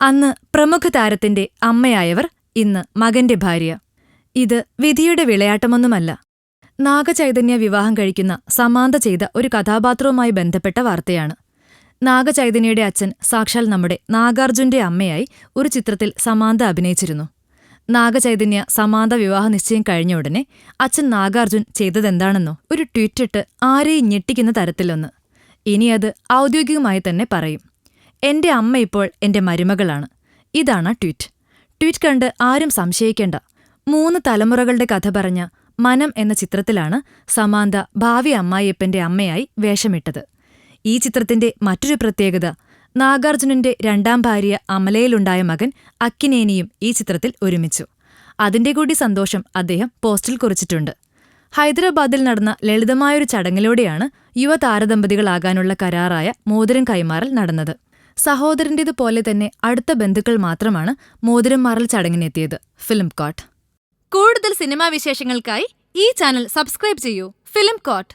അന്ന് പ്രമുഖ താരത്തിന്റെ അമ്മയായവർ ഇന്ന് മകന്റെ ഭാര്യ. ഇത് വിധിയുടെ വിളയാട്ടമൊന്നുമല്ല. നാഗചൈതന്യ വിവാഹം കഴിക്കുന്ന സമാന്ത ചെയ്ത ഒരു കഥാപാത്രവുമായി ബന്ധപ്പെട്ട വാർത്തയാണ്. നാഗചൈതന്യയുടെ അച്ഛൻ സാക്ഷാൽ നമ്മുടെ നാഗാർജുന്റെ അമ്മയായി ഒരു ചിത്രത്തിൽ സമാന്ത അഭിനയിച്ചിരുന്നു. നാഗചൈതന്യ സമാന്ത വിവാഹ നിശ്ചയം കഴിഞ്ഞ ഉടനെ അച്ഛൻ നാഗാർജുൻ ചെയ്തതെന്താണെന്നോ ഒരു ട്വീറ്റിട്ട് ആരെയും ഞെട്ടിക്കുന്ന തരത്തിലൊന്ന്. ഇനി അത് ഔദ്യോഗികമായി തന്നെ പറയും. എന്റെ അമ്മ ഇപ്പോൾ എന്റെ മരുമകളാണ്. ഇതാണ് ട്വീറ്റ്. ട്വീറ്റ് കണ്ട് ആരും സംശയിക്കേണ്ട. മൂന്ന് തലമുറകളുടെ കഥ പറഞ്ഞ മനം എന്ന ചിത്രത്തിലാണ് സമാന്ത ഭാവി അമ്മായിയപ്പന്റെ അമ്മയായി വേഷമിട്ടത്. ഈ ചിത്രത്തിന്റെ മറ്റൊരു പ്രത്യേകത നാഗാർജുനന്റെ രണ്ടാം ഭാര്യ അമലയിലുണ്ടായ മകൻ അക്കിനേനിയും ഈ ചിത്രത്തിൽ ഒരുമിച്ചു. അതിന്റെ കൂടി സന്തോഷം അദ്ദേഹം പോസ്റ്റിൽ കുറിച്ചിട്ടുണ്ട്. ഹൈദരാബാദിൽ നടന്ന ലളിതമായൊരു ചടങ്ങിലൂടെയാണ് യുവതാരദമ്പതികളാകാനുള്ള കരാറായ മോതിരം കൈമാറൽ നടന്നത്. സഹോദരന്റേതുപോലെ തന്നെ അടുത്ത ബന്ധുക്കൾ മാത്രമാണ് മോതിരം മാറൽ ചടങ്ങിനെത്തിയത്. ഫിലിം കോട്ട് കൂടുതൽ സിനിമാ വിശേഷങ്ങൾക്കായി ഈ ചാനൽ സബ്സ്ക്രൈബ് ചെയ്യൂ. Film court